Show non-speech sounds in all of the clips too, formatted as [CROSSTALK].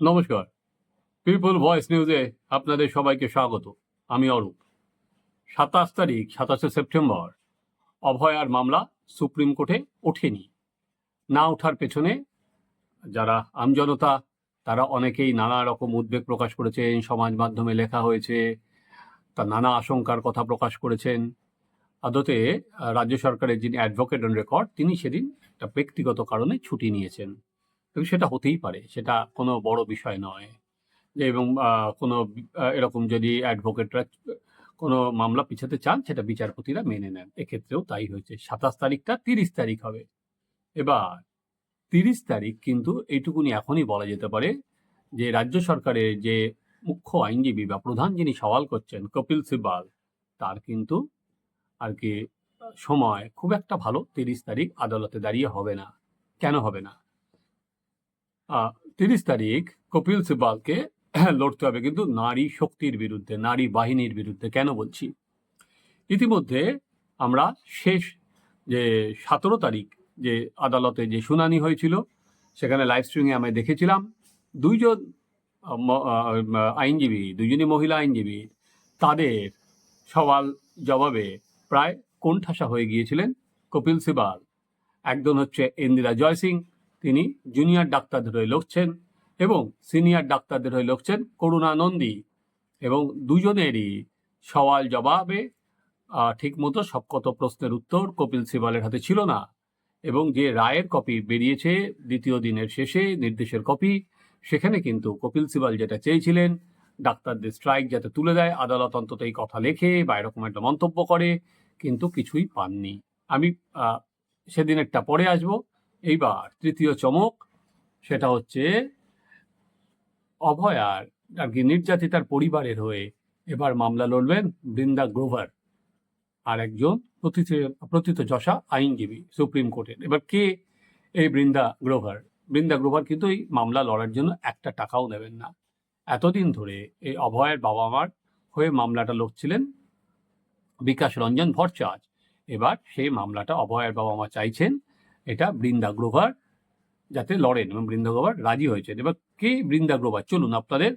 নমস্কার। People voice নিউজে আপনাদের সবাইকে স্বাগত। আমি অরূপ। সাতাশ তারিখ, সাতাশে সেপ্টেম্বর অভয়ার মামলা সুপ্রিম কোর্টে ওঠেনি। না ওঠার পেছনে যারা আমজনতা তারা অনেকেই নানা রকম উদ্বেগ প্রকাশ করেছেন, সমাজ মাধ্যমে লেখা হয়েছে, তা নানা আশঙ্কার কথা প্রকাশ করেছেন। আদতে রাজ্য সরকারের যিনি অ্যাডভোকেট অন রেকর্ড তিনি সেদিন একটা ব্যক্তিগত কারণে ছুটি নিয়েছেন। এবং সেটা হতেই পারে, সেটা কোনো বড় বিষয় নয়। এবং কোনো এরকম যদি অ্যাডভোকেটরা কোনো মামলা পিছাতে চান, সেটা বিচারপতিরা মেনে নেন। এক্ষেত্রেও তাই হয়েছে। সাতাশ তারিখটা তিরিশ তারিখ হবে। এবার, তিরিশ তারিখ কিন্তু এইটুকুনি এখনই বলা যেতে পারে যে রাজ্য সরকারের যে মুখ্য আইনজীবী বা প্রধান যিনি সওয়াল করছেন, কপিল সিব্বাল, তার কিন্তু আর কি সময় খুব একটা ভালো। তিরিশ তারিখ আদালতে দাঁড়িয়ে হবে না। কেন হবে না? তিরিশ তারিখ কপিল সিব্বালকে [CLEARS THROAT] লড়তে হবে কিন্তু নারী শক্তির বিরুদ্ধে, নারী বাহিনীর বিরুদ্ধে, কেন বলছি? ইতিমধ্যে আমরা শেষ যে সতেরো তারিখ যে আদালতে যে শুনানি হয়েছিল, সেখানে লাইভ স্ট্রিমে আমি দেখেছিলাম। দুইজন আইনজীবী, দুইজনই মহিলা আইনজীবী, তাদের সওয়াল জবাবে প্রায় কোণঠাসা হয়ে গিয়েছিলেন কপিল সিবাল। একজন হচ্ছে ইন্দিরা জয়সিং তিনি জুনিয়র ডাক্তারদের হয়ে লড়ছেন এবং সিনিয়র ডাক্তারদের হয়ে লড়ছেন করুণা নন্দী এবং দুজনেরই সওয়াল জবাবে ঠিকমতো সবকত প্রশ্নের উত্তর কপিল সিবালের হাতে ছিল না এবং যে রায়ের কপি বেরিয়েছে দ্বিতীয় দিনের শেষে নির্দেশের কপি সেখানে কিন্তু কপিল সিবাল যেটা চেয়েছিলেন ডাক্তারদের স্ট্রাইক যাতে তুলে দেয় আদালত অন্তত এই কথা লেখে বা এরকম একটা মন্তব্য করে কিন্তু কিছুই পাননি। আমি আহ, সেদিনেরটা পরে আসব। এইবার তৃতীয় চমক, সেটা হচ্ছে অভয়ার আর কি নির্যাতিতার পরিবারের হয়ে এবার মামলা লড়বেন বৃন্দা গ্রোভার আর একজন প্রথিত যশা আইনজীবী সুপ্রিম কোর্টের। এবার কে এই বৃন্দা গ্রোভার? বৃন্দা গ্রোভার কিন্তু এই মামলা লড়ার জন্য একটা টাকাও নেবেন না। এতদিন ধরে এই অভয়ের বাবা মার হয়ে মামলাটা লড়ছিলেন বিকাশ রঞ্জন ভট্টাচার্য। এবার সেই মামলাটা অভয়ের বাবা মা চাইছেন এটা বৃন্দা গ্রোভার যাতে লড়েন এবং বৃন্দা গ্রোভার রাজি হয়েছেন। এবার কে বৃন্দা গ্রোভার? চলুন আপনাদের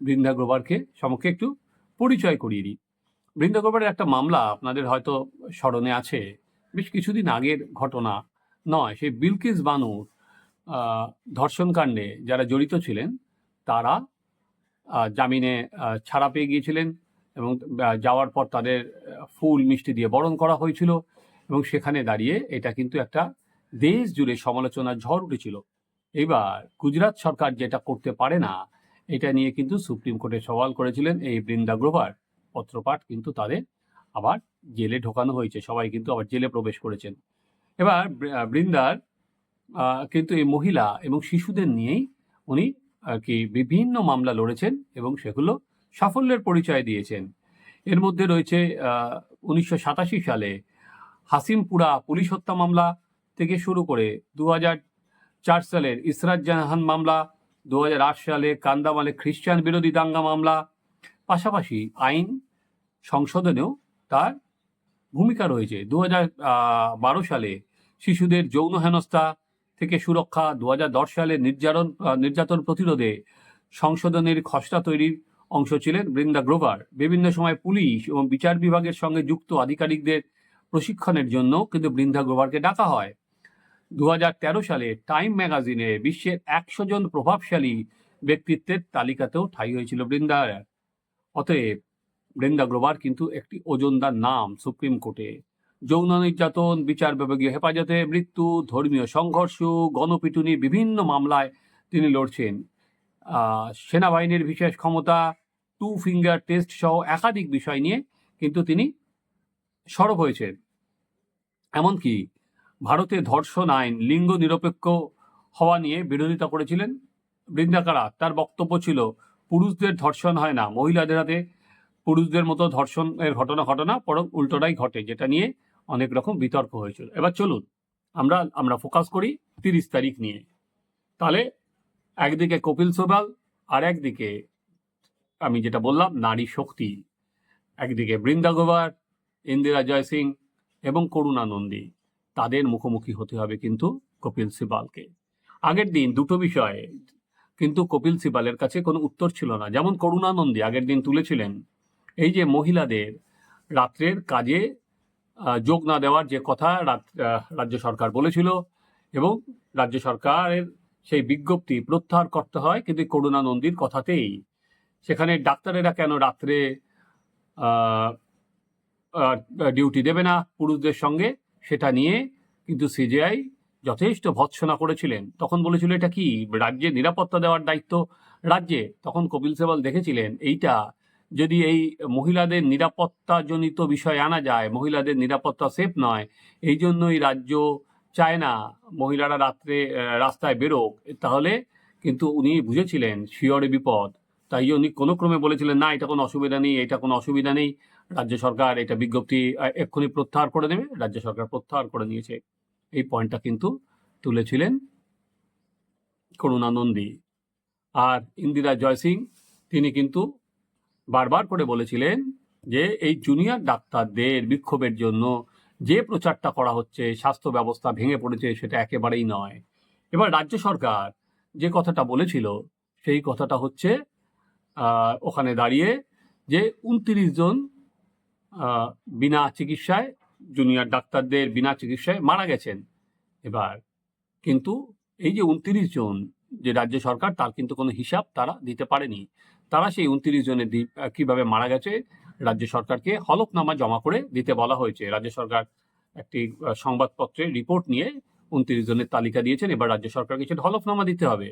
বৃন্দা গ্রোভারকে সমক্ষে একটু পরিচয় করিয়ে দিই। বৃন্দা গ্রোভারের একটা মামলা আপনাদের হয়তো স্মরণে আছে। বেশ কিছুদিন আগের ঘটনা নয়, সেই বিলকিস বানুর ধর্ষণকাণ্ডে যারা জড়িত ছিলেন, তারা জামিনে ছাড়া পেয়ে গিয়েছিলেন এবং যাওয়ার পর তাদের ফুল মিষ্টি দিয়ে বরণ করা হয়েছিল এবং সেখানে দাঁড়িয়ে এটা কিন্তু একটা দেশ জুড়ে সমালোচনার ঝড় উঠেছিল। এবার গুজরাট সরকার যেটা করতে পারে না, এটা নিয়ে কিন্তু সুপ্রিম কোর্টে সওয়াল করেছিলেন এই বৃন্দা গ্রোভার। পত্রপাঠ কিন্তু তাদের আবার জেলে ঢোকানো হয়েছে, সবাই কিন্তু আবার জেলে প্রবেশ করেছেন। এবার বৃন্দার কিন্তু এই মহিলা এবং শিশুদের নিয়েই উনি আর কি বিভিন্ন মামলা লড়েছেন এবং সেগুলো সাফল্যের পরিচয় দিয়েছেন। এর মধ্যে রয়েছে উনিশশো সাতাশি সালে হাসিমপুরা পুলিশ হত্যা মামলা থেকে শুরু করে দু চার সালের ইসরাত জাহান মামলা দু সালে কান্দামালে খ্রিস্টান বিরোধী দাঙ্গা মামলা, পাশাপাশি আইন সংশোধনেও তার ভূমিকা রয়েছে। দু বারো সালে শিশুদের যৌন হেনস্থা থেকে সুরক্ষা দু সালে নির্যাতন নির্যাতন প্রতিরোধে সংশোধনের খসড়া তৈরির অংশ ছিলেন বৃন্দা গ্রোভার। বিভিন্ন সময় পুলিশ এবং বিচার বিভাগের সঙ্গে যুক্ত আধিকারিকদের প্রশিক্ষণের জন্য কিন্তু বৃন্দা গ্রোভারকে ডাকা হয়। দু হাজার তেরো সালে টাইম ম্যাগাজিনে বিশ্বের একশো জন প্রভাবশালী ব্যক্তিত্বের তালিকাতেও ঠাঁই হয়েছিল বৃন্দার অতএব বৃন্দা গ্রোভার কিন্তু একটি ওজনদার নাম সুপ্রিম কোর্টে। যৌন নির্যাতন, বিচার বিভাগীয় হেফাজতে, মৃত্যু, ধর্মীয় সংঘর্ষ, গণপিটুনি, বিভিন্ন মামলায় তিনি লড়ছেন। সেনাবাহিনীর বিশেষ ক্ষমতা, টু ফিঙ্গার টেস্ট সহ একাধিক বিষয় নিয়ে কিন্তু তিনি সরব হয়েছেন। এমনকি ভারতে ধর্ষণ আইন, লিঙ্গ নিরপেক্ষ হওয়া নিয়ে বিরোধিতা করেছিলেন বৃন্দাকারা। তার বক্তব্য ছিল, পুরুষদের ধর্ষণ হয় না, মহিলাদের হাতে পুরুষদের মতো ধর্ষণের ঘটনা ঘটনা বরং উল্টোটাই ঘটে। যেটা নিয়ে অনেক রকম বিতর্ক হয়েছিল। এবার চলুন, আমরা আমরা ফোকাস করি তিরিশ তারিখ নিয়ে। তাহলে একদিকে কপিল সোবাল আর একদিকে আমি যেটা বললাম, নারী শক্তি। একদিকে বৃন্দা গোভার, ইন্দিরা জয়সিং এবং করুণা নন্দী। তাদের মুখোমুখি হতে হবে কিন্তু কপিল সিবালকে। আগের দিন দুটো বিষয়ে কিন্তু কপিল সিবালের কাছে কোনো উত্তর ছিল না। যেমন করুণানন্দী আগের দিন তুলেছিলেন, এই যে মহিলাদের রাত্রের কাজে যোগ না দেওয়ার যে কথা রাজ্য সরকার বলেছিল এবং রাজ্য সরকারের সেই বিজ্ঞপ্তি প্রত্যাহার করতে হয় কিন্তু করুণানন্দীর কথাতেই। সেখানে ডাক্তারেরা কেন রাত্রে ডিউটি দেবে না পুরুষদের সঙ্গে? সেটা নিয়ে কিন্তু সিজিআই যথেষ্ট ভৎসনা করেছিলেন। তখন বলেছিল, এটা কি রাজ্যে নিরাপত্তা দেওয়ার দায়িত্ব? রাজ্যে তখন কপিল সেবাল দেখেছিলেন, এইটা যদি এই মহিলাদের নিরাপত্তাজনিত বিষয় আনা যায়, মহিলাদের নিরাপত্তা সেফ নয়, এই জন্যই রাজ্য চায় না মহিলারা রাত্রে রাস্তায় বেরোক। তাহলে কিন্তু উনি বুঝেছিলেন, শিওরে বিপদ। তাই উনি কোনো ক্রমে বলেছিলেন, না, এটা কোনো অসুবিধা নেই, এটা কোনো অসুবিধা নেই। রাজ্য সরকার এটা বিজ্ঞপ্তি এক্ষুনি প্রত্যাহার করে দেবে। রাজ্য সরকার প্রত্যাহার করে নিয়েছে। এই পয়েন্টটা কিন্তু তুলেছিলেন করুণানন্দী আর ইন্দিরা জয়সিং তিনি কিন্তু বারবার করে বলেছিলেন যে এই জুনিয়র ডাক্তারদের বিক্ষোভের জন্য যে প্রচারটা করা হচ্ছে, স্বাস্থ্য ব্যবস্থা ভেঙে পড়েছে, সেটা একেবারেই নয়। এবার রাজ্য সরকার যে কথাটা বলেছিল, সেই কথাটা হচ্ছে ওখানে দাঁড়িয়ে যে উনত্রিশ জন বিনা চিকিৎসায় জুনিয়র ডাক্তারদের বিনা চিকিৎসায় মারা গেছেন এবার। কিন্তু এই যে উনত্রিশ জন যে রাজ্য সরকার তার কিন্তু কোনো হিসাব তারা দিতে পারেনি। তারা সেই উনত্রিশ জনের কীভাবে মারা গেছে রাজ্য সরকারকে হলফনামা জমা করে দিতে বলা হয়েছে। রাজ্য সরকার একটি আহ, সংবাদপত্রে রিপোর্ট নিয়ে উনত্রিশ জনের তালিকা দিয়েছেন এবার রাজ্য সরকারকে সেটা হলফনামা দিতে হবে।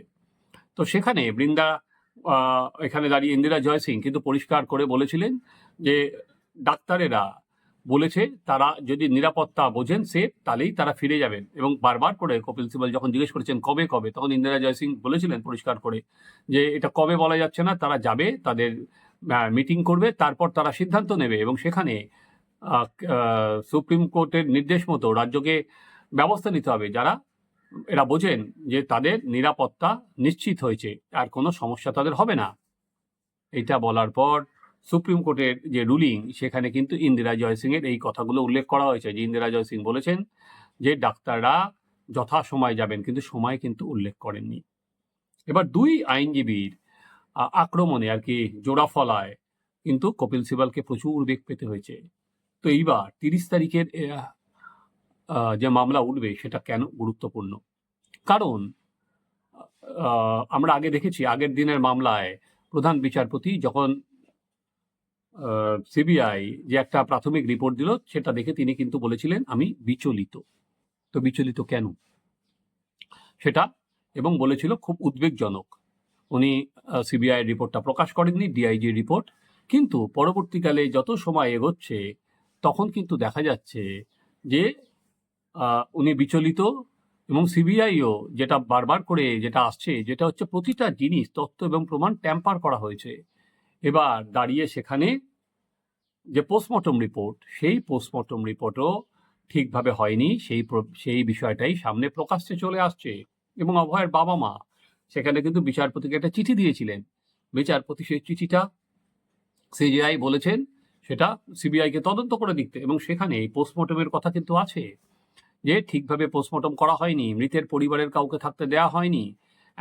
তো সেখানে বৃন্দা এখানে দাঁড়িয়ে ইন্দিরা জয় সিং কিন্তু পরিষ্কার করে বলেছিলেন যে ডাক্তারেরা বলেছে, তারা যদি নিরাপত্তা বোঝেন সে তাহলেই তারা ফিরে যাবেন। এবং বারবার করে কপিল সিবাল যখন জিজ্ঞেস করেছেন, কবে কবে? তখন ইন্দিরা জয় সিং বলেছিলেন পরিষ্কার করে যে, এটা কবে বলা যাচ্ছে না, তারা যাবে, তাদের মিটিং করবে, তারপর তারা সিদ্ধান্ত নেবে। এবং সেখানে সুপ্রিম কোর্টের নির্দেশ মতো রাজ্যকে ব্যবস্থা নিতে হবে। যারা, এরা বোঝেন যে, তাদের নিরাপত্তা নিশ্চিত হয়েছে, আর কোনো সমস্যা তাদের হবে না। এটা বলার পর সুপ্রিম কোর্টের যে রুলিং সেখানে কিন্তু ইন্দিরা জয়সিং এর এই কথাগুলো উল্লেখ করা হয়েছে। যে ইন্দিরা জয়সিং বলেছেন যে ডাক্তাররা যথাসময় যাবেন, কিন্তু সময় কিন্তু উল্লেখ করেননি। এবার দুই আইনজীবীর আক্রমণে আর কি জোড়া ফলায় কিন্তু কপিল সিবালকে প্রচুর বেগ পেতে হয়েছে। তো এইবার তিরিশ তারিখের যে মামলা উঠবে, সেটা কেন গুরুত্বপূর্ণ? কারণ আমরা আগে দেখেছি আগের দিনের মামলায় প্রধান বিচারপতি যখন সিবিআই যে একটা প্রাথমিক রিপোর্ট দিল, সেটা দেখে তিনি কিন্তু বলেছিলেন, আমি বিচলিত। তো বিচলিত কেন? সেটা এবং বলেছিল খুব উদ্বেগজনক। উনি সিবিআই রিপোর্টটা প্রকাশ করেননি ডিআইজি রিপোর্ট কিন্তু পরবর্তীকালে যত সময় এগোচ্ছে, তখন কিন্তু দেখা যাচ্ছে যে উনি বিচলিত এবং সিবিআইও যেটা বারবার করে যেটা আসছে, যেটা হচ্ছে প্রতিটা জিনিস, তথ্য এবং প্রমাণ ট্যাম্পার করা হয়েছে। এবার দাঁড়িয়ে সেখানে যে পোস্টমর্টম রিপোর্ট সেই পোস্টমর্টম রিপোর্টও ঠিকভাবে হয়নি, সেই সেই বিষয়টাই সামনে প্রকাশ্যে চলে আসছে। এবং অভয়ের বাবা মা, সেখানে কিন্তু বিচারপতিকে একটা চিঠি দিয়েছিলেন। বিচারপতি সেই চিঠিটা সিজিআই বলেছেন, সেটা সিবিআইকে তদন্ত করে দিতে এবং সেখানে এই পোস্টমর্টমের কথা কিন্তু আছে, যে ঠিকভাবে পোস্টমর্টম করা হয়নি, মৃতের পরিবারের কাউকে থাকতে দেওয়া হয়নি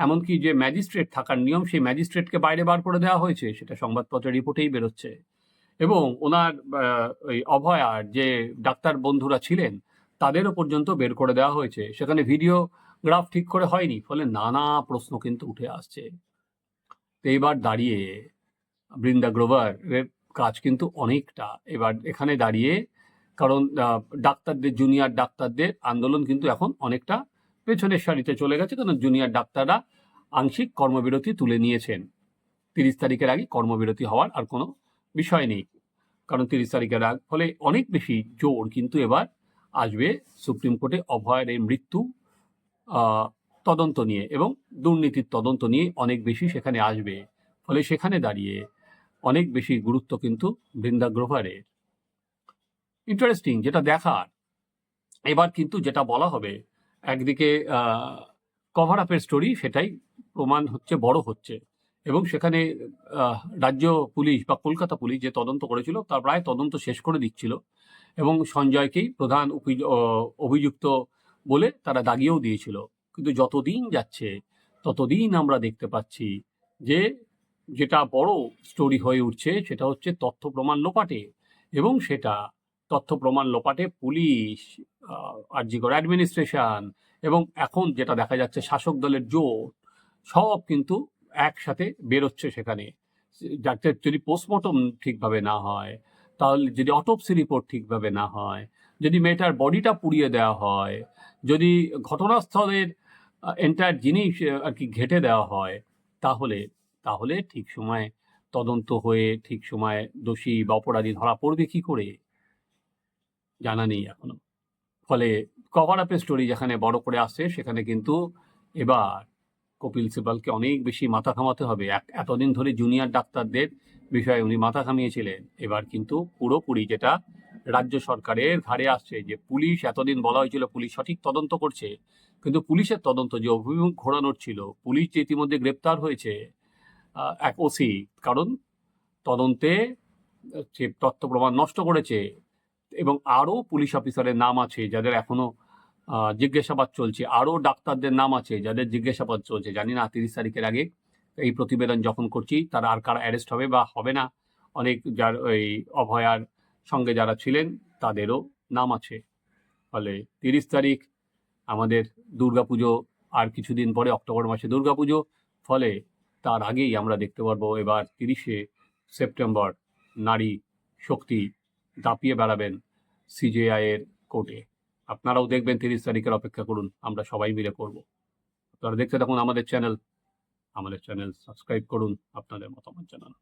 এমনকি যে ম্যাজিস্ট্রেট থাকার নিয়ম সেই ম্যাজিস্ট্রেটকে বাইরে বার করে দেওয়া হয়েছে, সেটা সংবাদপত্রের রিপোর্টেই বেরোচ্ছে। এবং ওনার ওই অভয়ার যে ডাক্তার বন্ধুরা ছিলেন, তাদেরও পর্যন্ত বের করে দেওয়া হয়েছে। সেখানে ভিডিওগ্রাফ ঠিক করে হয়নি, ফলে নানা প্রশ্ন কিন্তু উঠে আসছে। তো এইবার দাঁড়িয়ে বৃন্দা গ্রোভার কাজ কিন্তু অনেকটা। এবার এখানে দাঁড়িয়ে, কারণ ডাক্তারদের, জুনিয়র ডাক্তারদের আন্দোলন কিন্তু এখন অনেকটা পেছনের সারিতে চলে গেছে কারণ জুনিয়র ডাক্তাররা আংশিক কর্মবিরতি তুলে নিয়েছেন। তিরিশ তারিখের আগে কর্মবিরতি হওয়ার আর কোনো বিষয় নেই, কারণ তিরিশ তারিখের আগ, ফলে অনেক বেশি জোর কিন্তু এবার আসবে সুপ্রিম কোর্টে অভয়ের এই মৃত্যু তদন্ত নিয়ে এবং দুর্নীতির তদন্ত নিয়ে অনেক বেশি সেখানে আসবে। ফলে সেখানে দাঁড়িয়ে অনেক বেশি গুরুত্ব কিন্তু বৃন্দা গ্রোভারের ইন্টারেস্টিং যেটা দেখার। এবার কিন্তু যেটা বলা হবে একদিকে কভার আপের স্টোরি সেটাই প্রমাণ হচ্ছে, বড় হচ্ছে। এবং সেখানে রাজ্য পুলিশ বা কলকাতা পুলিশ যে তদন্ত করেছিল, তার প্রায় তদন্ত শেষ করে দিচ্ছিল। এবং সঞ্জয়কেই প্রধান অভিযুক্ত বলে তারা দাগিয়েও দিয়েছিল। কিন্তু যতদিন যাচ্ছে, ততদিন আমরা দেখতে পাচ্ছি যে, যেটা বড় স্টোরি হয়ে উঠছে, সেটা হচ্ছে তথ্য প্রমাণ লোপাটে। এবং সেটা তথ্য প্রমাণ লোপাটে পুলিশ আরজিকর অ্যাডমিনিস্ট্রেশন এবং এখন যেটা দেখা যাচ্ছে শাসক দলের জোট, সব কিন্তু একসাথে বেরোচ্ছে সেখানে। যাতে যদি পোস্টমর্টম ঠিকভাবে না হয়, তাহলে যদি অটোপসি রিপোর্ট ঠিকভাবে না হয়, যদি মেয়েটার বডিটা পুড়িয়ে দেওয়া হয়, যদি ঘটনাস্থলের এন্টায়ার জিনিস আর কি ঘেটে দেওয়া হয়, তাহলে তাহলে ঠিক সময় তদন্ত হয়ে, ঠিক সময় দোষী বা অপরাধী ধরা পড়বে কি করে? জানা নেই এখনও। ফলে কভার আপের স্টোরি যেখানে বড় করে আসছে, সেখানে কিন্তু এবার কপিল সিবালকে অনেক বেশি মাথা ঘামাতে হবে। এতদিন ধরে জুনিয়র ডাক্তারদের বিষয়ে উনি মাথা ঘামিয়েছিলেন। এবার কিন্তু পুরোপুরি যেটা রাজ্য সরকারের ঘাড়ে আসছে যে পুলিশ এতদিন বলা হয়েছিল পুলিশ সঠিক তদন্ত করছে, কিন্তু পুলিশের তদন্ত যে অভিমুখ ঘোরানোর ছিল, পুলিশ যে ইতিমধ্যে গ্রেপ্তার হয়েছে এক ওসি, কারণ তদন্তে সে তথ্য প্রমাণ নষ্ট করেছে এবং আরও পুলিশ অফিসারের নাম আছে যাদের এখনও জিজ্ঞাসাবাদ চলছে। আরও ডাক্তারদের নাম আছে যাদের জিজ্ঞাসাবাদ চলছে। জানি না তিরিশ তারিখের আগে এই প্রতিবেদন যখন করছি তারা আর কারা অ্যারেস্ট হবে বা হবে না। অনেক যার ওই অভয়ার সঙ্গে যারা ছিলেন তাদেরও নাম আছে। ফলে তিরিশ তারিখ আমাদের দুর্গাপুজো আর কিছুদিন পরে অক্টোবর মাসে দুর্গাপুজো। ফলে তার আগেই আমরা দেখতে পারব এবার তিরিশে সেপ্টেম্বর নারী শক্তি দাপিয়ে বেড়াবেন সিজেআই এর কোর্টে। আপনারাও দেখবেন তিরিশ তারিখের অপেক্ষা করুন, আমরা সবাই মিলে করব। আপনারা দেখতে থাকুন আমাদের চ্যানেল। আমাদের চ্যানেল সাবস্ক্রাইব করুন আপনাদের মতামত জানান।